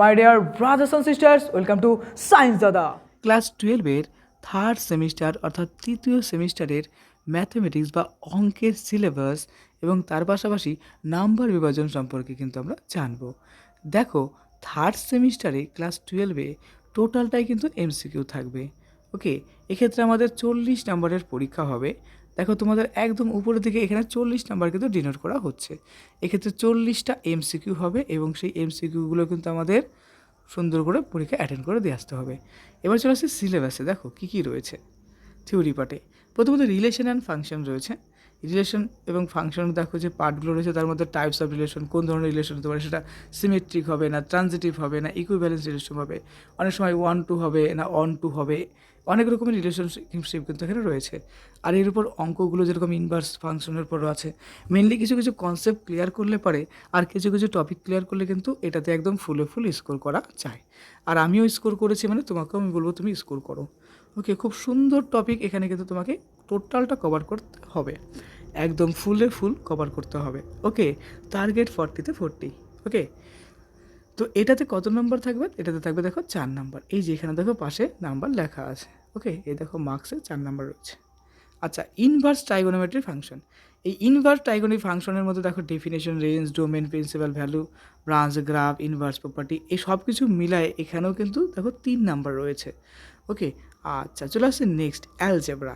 My dear brothers and sisters, welcome to Science Dada. Class টুয়েলভের third semester অর্থাৎ তৃতীয় সেমিস্টারের ম্যাথমেটিক্স বা অঙ্কের সিলেবাস এবং তার পাশাপাশি নাম্বার বিভাজন সম্পর্কে কিন্তু আমরা জানব। দেখো থার্ড সেমিস্টারে ক্লাস টুয়েলভে টোটালটাই কিন্তু এমসিকিউ থাকবে। ওকে এক্ষেত্রে আমাদের চল্লিশ নাম্বারের পরীক্ষা হবে। দেখো তোমাদের একদম উপরের দিকে এখানে চল্লিশ নাম্বার কিন্তু ডিনোট করা হচ্ছে। এক্ষেত্রে চল্লিশটা এমসিকিউ হবে এবং সেই এমসিকিউগুলো কিন্তু আমাদের সুন্দর করে পরীক্ষা অ্যাটেন্ড করে দিয়ে আসতে হবে। এবার চলে আসছে সিলেবাসে দেখো কী কী রয়েছে থিওরি পার্টে প্রথমত রিলেশন অ্যান্ড ফাংশন রয়েছে। রিলেশন এবং ফাংশন দেখো যে পার্টগুলো রয়েছে, তার মধ্যে টাইপস অফ রিলেশন কোন ধরনের রিলেশন হতে পারে, সেটা সিমেট্রিক হবে না ট্রানজিটিভ হবে না ইকুইভ্যালেন্স রিলেশন হবে। অনেক সময় ওয়ান টু হবে না অন টু হবে। অনেক রকমের রিলেশনশিপ কিন্তু এখানে রয়েছে। আর এর উপর অঙ্কগুলো যেরকম ইনভার্স ফাংশনের উপরও আছে। মেনলি কিছু কিছু কনসেপ্ট ক্লিয়ার করলে পারে, আর কিছু কিছু টপিক ক্লিয়ার করলে কিন্তু এটাতে একদম ফুলে ফুল স্কোর করা যায়। আর আমিও স্কোর করেছি মানে তোমাকেও আমি বলব তুমি স্কোর করো। ওকে খুব সুন্দর টপিক এখানে কিন্তু তোমাকে টোটালটা কভার করতে হবে। একদম ফুলে ফুল কভার করতে হবে। ওকে টার্গেট ফর্টিতে ফোরটি ওকে তো এটাতে কত নাম্বার থাকবে? এটাতে থাকবে দেখো চার নাম্বার এই যে এখানে দেখো পাশে নাম্বার লেখা আছে। ওকে এই দেখো মার্কসে চার নাম্বার রয়েছে। আচ্ছা ইনভার্স ট্রাইগোনোমেট্রি ফাংশন এই ইনভার্স ট্রাইগোনোমেট্রি ফাংশনের মধ্যে দেখো definition range domain principal value branch graph inverse property এই সব কিছু মিলায় এখানেও কিন্তু দেখো তিন নাম্বার রয়েছে। ওকে আচ্ছা চলে আসছে নেক্সট অ্যালজেব্রা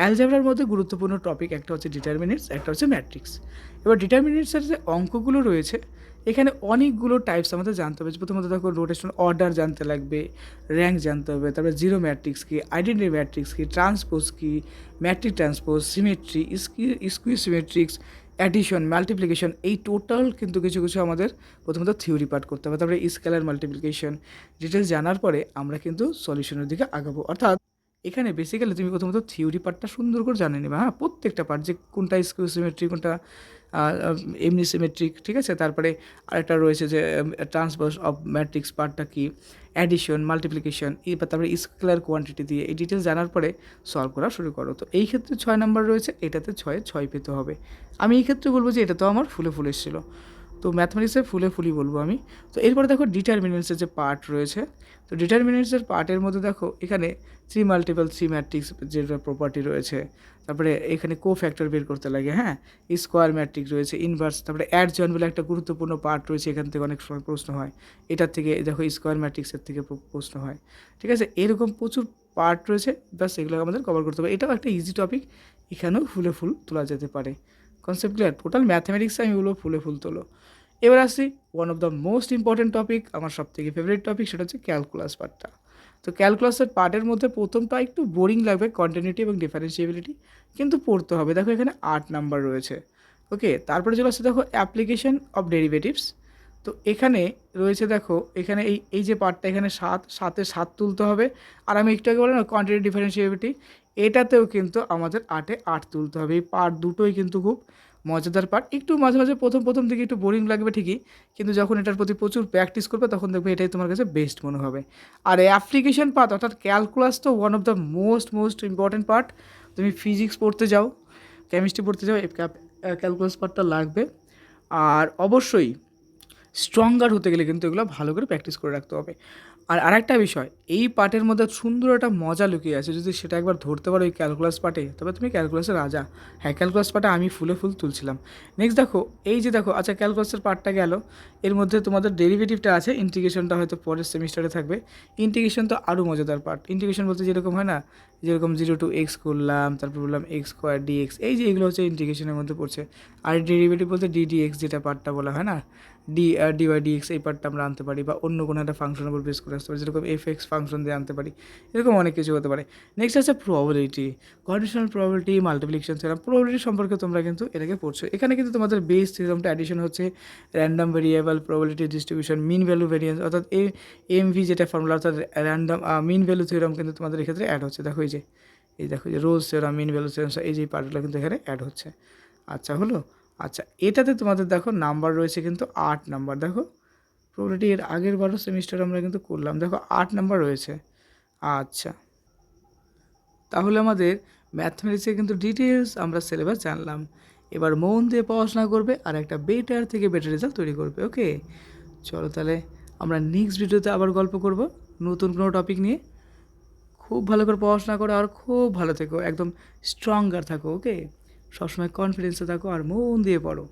অ্যালজেব্রার মধ্যে গুরুত্বপূর্ণ টপিক একটা হচ্ছে ডিটারমিনেটস একটা হচ্ছে ম্যাট্রিক্স এবার ডিটারমিনেটসের যে অঙ্কগুলো রয়েছে, এখানে অনেকগুলো টাইপস আমাদের জানতে হবে। প্রথমত দেখো রোটেশন অর্ডার জানতে লাগবে র্যাঙ্ক জানতে হবে, তারপরে জিরো ম্যাট্রিক্স কি আইডেন্টি ম্যাট্রিক্স কি ট্রান্সপোজ কি matrix transpose symmetry skew symmetrics addition multiplication এই টোটাল কিন্তু কিছু কিছু আমাদের প্রথমত থিওরি পার্ট করতে হবে। তারপরে স্কেলার মাল্টিপ্লিকেশন ডিটেলস জানার পরে আমরা কিন্তু সলিউশনের দিকে আগাবো। অর্থাৎ এখানে বেসিক্যালি তুমি প্রথমত থিওরি পার্টটা সুন্দর করে জানে নেবে হ্যাঁ? প্রত্যেকটা পার্ট যে কোনটা স্কিউ সিমেট্রিক কোনটা এমনি সিমেট্রিক ঠিক আছে? তারপরে আরেকটা রয়েছে যে ট্রান্সভার্স অফ ম্যাট্রিক্স পার্টটা কি? অ্যাডিশন মাল্টিপ্লিকেশন এবার তারপরে স্কেলার কোয়ান্টিটি দিয়ে এই ডিটেলস জানার পরে সলভ করা শুরু করো। তো এই ক্ষেত্রে ছয় নাম্বার রয়েছে, এটাতে ছয়ে, ছয় পেতে হবে। আমি এই ক্ষেত্রে বলব যে এটা তো আমার ফুলে ফুলে এসেছিল। তো ম্যাথমেটিক্সে ফুলে ফুলি বলব আমি। তো এরপরে দেখো ডিটারমিনেন্টসের যে পার্ট রয়েছে, তো ডিটারমিনেন্টসের পার্টের মধ্যে দেখো এখানে থ্রি মাল্টিপল থ্রি ম্যাট্রিক্স যে প্রপার্টি রয়েছে, তারপরে এখানে কো ফ্যাক্টর বের করতে লাগে হ্যাঁ? স্কোয়ার ম্যাট্রিক রয়েছে ইনভার্স তারপরে অ্যাড জয়েন বলে একটা গুরুত্বপূর্ণ পার্ট রয়েছে, এখান থেকে অনেক সময় প্রশ্ন হয়। এটার থেকে দেখো স্কোয়ার ম্যাট্রিক্সের থেকে প্রশ্ন হয়। ঠিক আছে? এরকম প্রচুর পার্ট রয়েছে, ব্যাস এগুলো আমাদের কভার করতে হবে। এটাও একটা ইজি টপিক এখানেও ফুলে ফুল তোলা যেতে পারে। কনসেপ্ট ক্লিয়ার টোটাল ম্যাথমেটিক্সে আমি বলব ফুলে ফুল তোলো। এবার আসি one of the most important topic আমার সব থেকে ফেভারিট টপিক সেটা হচ্ছে ক্যালকুলাস পার্টটা তো ক্যালকুলাসের পার্টের মধ্যে প্রথমটা একটু বোরিং লাগবে কন্টিনিউটি এবং ডিফারেন্সিয়েবিলিটি কিন্তু পড়তে হবে। দেখো এখানে আট নাম্বার রয়েছে। ওকে, তারপরে চলে আসছে দেখো অ্যাপ্লিকেশন অফ ডেরিভেটিভস তো এখানে রয়েছে দেখো, এখানে এই এই যে পার্টটা এখানে সাত, সাতে সাত তুলতে হবে। আর আমি একটু আগে বললাম না কোয়ান্টিটি ডিফারেন্সিয়েবিলিটি এটাতেও কিন্তু আমাদের আটে আট তুলতে হবে। এই পার্ট দুটোই কিন্তু খুব মজাদার পার্ট একটু মাঝে মাঝে প্রথম প্রথম দিকে একটু বোরিং লাগবে ঠিকই, কিন্তু যখন এটার প্রতি প্রচুর প্র্যাকটিস করবে, তখন দেখবে এটাই তোমার কাছে বেস্ট মনে হবে। আর অ্যাপ্লিকেশন পার্ট অর্থাৎ ক্যালকুলাস তো one of the most most important part তুমি ফিজিক্স পড়তে যাও কেমিস্ট্রি পড়তে যাও ক্যালকুলাস পার্টটা লাগবে। আর অবশ্যই স্ট্রঙ্গার হতে গেলে কিন্তু এগুলো ভালো করে প্র্যাকটিস করে রাখতে হবে। আর আরেকটা বিষয়, এই পার্টের মধ্যে সুন্দর একটা মজা লুকিয়ে আছে, যদি সেটা একবার ধরতে পারো এই ক্যালকুলাস পার্টে তবে তুমি ক্যালকুলাসের রাজা। হ্যাঁ ক্যালকুলাস পার্টে আমি ফুলে ফুল তুলছিলাম। নেক্সট দেখো, এই যে দেখো আচ্ছা ক্যালকুলাসের পার্টটা গেল, এর মধ্যে তোমাদের ডেরিভেটিভটা আছে ইন্টিগ্রেশনটা হয়তো পরের সেমিস্টারে থাকবে। ইন্টিগ্রেশন তো আরও মজাদার পার্ট ইন্টিগ্রেশন বলতে যেরকম হয় না যেরকম জিরো টু এক্স করলাম, তারপর বললাম এক্স স্কোয়ার ডিএক্স এই যে এগুলো হচ্ছে ইন্টিগ্রেশনের মধ্যে পড়ছে। আর ডেরিভেটিভ বলতে ডিডিএক্স যেটা পার্টটা বলা হয় না? ডি ডিওয়াই ডিএক্স এই পার্টটা আমরা আনতে পারি বা অন্য কোনো একটা ফাংশনের উপর বেস করে আসতে পারি, যেরকম এফ এক্স ফাংশন দিয়ে আনতে পারি। এরকম অনেক কিছু হতে পারে। নেক্সট আছে probability conditional probability multiplication theorem probability সম্পর্কে তোমরা কিন্তু এটাকে পড়ছো। এখানে কিন্তু তোমাদের বেস থিওরামটা অ্যাডিশন হচ্ছে random variable probability distribution mean value variance অর্থাৎ এ এম ভি যেটা ফর্মুলা অর্থাৎ র্যান্ডম মিন ভ্যালু থিওরাম কিন্তু তোমাদের এক্ষেত্রে অ্যাড হচ্ছে। দেখো যে, এই দেখো যে Rolle's theorem mean value theorem এই যে পার্টগুলো কিন্তু এখানে অ্যাড হচ্ছে। আচ্ছা হলো? আচ্ছা এটাতে তোমাদের দেখো নাম্বার রয়েছে কিন্তু আট নাম্বার দেখো প্রবলিটি এর আগের বারো সেমিস্টার আমরা কিন্তু করলাম। দেখো, আট নাম্বার রয়েছে। আচ্ছা তাহলে আমাদের ম্যাথমেটিক্সে কিন্তু ডিটেলস আমরা সিলেবাস জানলাম। এবার মন দিয়ে পড়াশোনা করবে আর একটা বেটার থেকে বেটার রেজাল্ট তৈরি করবে ওকে চলো তাহলে আমরা নেক্সট ভিডিওতে আবার গল্প করব। নতুন কোনো টপিক নিয়ে। খুব ভালো করে পড়াশোনা করো আর খুব ভালো থেকো, একদম স্ট্রঙ্গার থাকো ওকে সবসময় কনফিডেন্সে থাকো আর মন দিয়ে পড়ো।